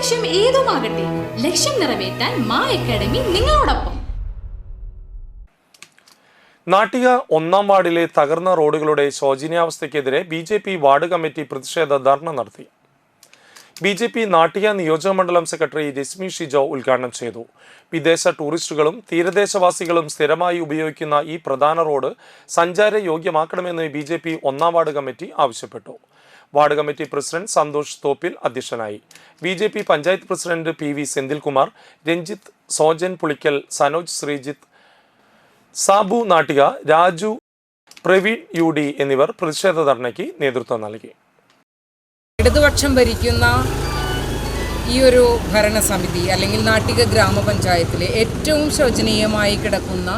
ലക്ഷ്യം ഏതുമാകട്ടെ ലക്ഷ്യം നിറവേറ്റാൻ മാ അക്കാഡമി നിങ്ങളോടൊപ്പം. നാട്ടിക ഒന്നാം വാർഡിലെ തകർന്ന റോഡുകളുടെ ശോചനീയാവസ്ഥയ്ക്കെതിരെ B J P ward committee പ്രതിഷേധ ധർണ നടത്തി. ബി ജെ പി നാട്ടിക നിയോജക മണ്ഡലം സെക്രട്ടറി രശ്മി ഷിജോ ഉദ്ഘാടനം ചെയ്തു. വിദേശ ടൂറിസ്റ്റുകളും തീരദേശവാസികളും സ്ഥിരമായി ഉപയോഗിക്കുന്ന ഈ പ്രധാന റോഡ് സഞ്ചാര യോഗ്യമാക്കണമെന്ന് ബി ജെ പി ഒന്നാം വാർഡ് കമ്മിറ്റി ആവശ്യപ്പെട്ടു. Ward committee president Santhosh Thoppil അധ്യക്ഷനായി. B J P panchayat president P V Senthilkumar Ranjith Sojan Pulikkal Sanoj Sreejith Sabu Nattika Raju Praveen U D എന്നിവർ പ്രതിഷേധ ധർണയ്ക്ക് നേതൃത്വം നൽകി. ഇടതുപക്ഷം ഭരിക്കുന്ന ഈ ഒരു ഭരണസമിതി അല്ലെങ്കിൽ നാട്ടിക ഗ്രാമപഞ്ചായത്തിലെ ഏറ്റവും ശോചനീയമായി കിടക്കുന്ന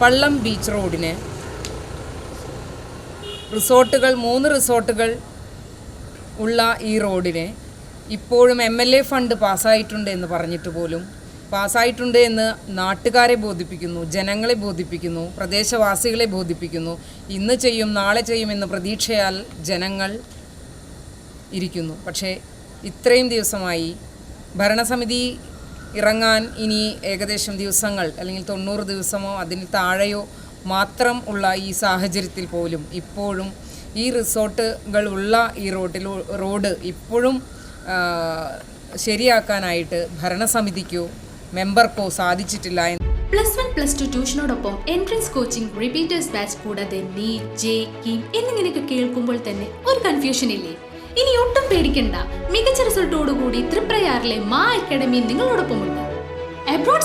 പള്ളം ബീച്ച് റോഡിന് റിസോർട്ടുകൾ മൂന്ന് റിസോർട്ടുകൾ ഉള്ള ഈ റോഡിനെ ഇപ്പോഴും എം എൽ എ ഫണ്ട് പാസ്സായിട്ടുണ്ട് എന്ന് പറഞ്ഞിട്ട് പോലും പാസ്സായിട്ടുണ്ട് എന്ന് നാട്ടുകാരെ ബോധിപ്പിക്കുന്നു ജനങ്ങളെ ബോധിപ്പിക്കുന്നു പ്രദേശവാസികളെ ബോധിപ്പിക്കുന്നു. ഇന്ന് ചെയ്യും നാളെ ചെയ്യും എന്ന് പ്രതീക്ഷയാൽ ജനങ്ങൾ ഇരിക്കുന്നു. പക്ഷേ ഇത്രയും ദിവസമായി ഭരണസമിതി ഇറങ്ങാൻ ഇനി ഏകദേശം ദിവസങ്ങൾ അല്ലെങ്കിൽ തൊണ്ണൂറ് ദിവസമോ അതിന് താഴെയോ മാത്രം ഉള്ള ഈ സാഹചര്യത്തിൽ പോലും ഇപ്പോഴും ഈ റിസോർട്ടുകൾ ഉള്ള ഈ റോഡിൽ റോഡ് ഇപ്പോഴും ശരിയാക്കാനായിട്ട് ഭരണസമിതിക്കോ മെമ്പർക്കോ സാധിച്ചിട്ടില്ല എന്ന്. പ്ലസ് വൺ പ്ലസ് ടു ട്യൂഷനോടൊപ്പം എൻട്രൻസ് കോച്ചിംഗ് റിപ്പീറ്റേഴ്സ് ബാച്ച് കൂടാതെ നീറ്റ് ജെ കീം എന്നിങ്ങനെയൊക്കെ കേൾക്കുമ്പോൾ തന്നെ ഒരു കൺഫ്യൂഷൻ ഇല്ലേ? ഇനി ഒട്ടും പേടിക്കണ്ട. മികച്ച റിസൾട്ടോടുകൂടി ത്രിപ്രയാറിലെ മാ അക്കാഡമി നിങ്ങളോടൊപ്പമുണ്ട്.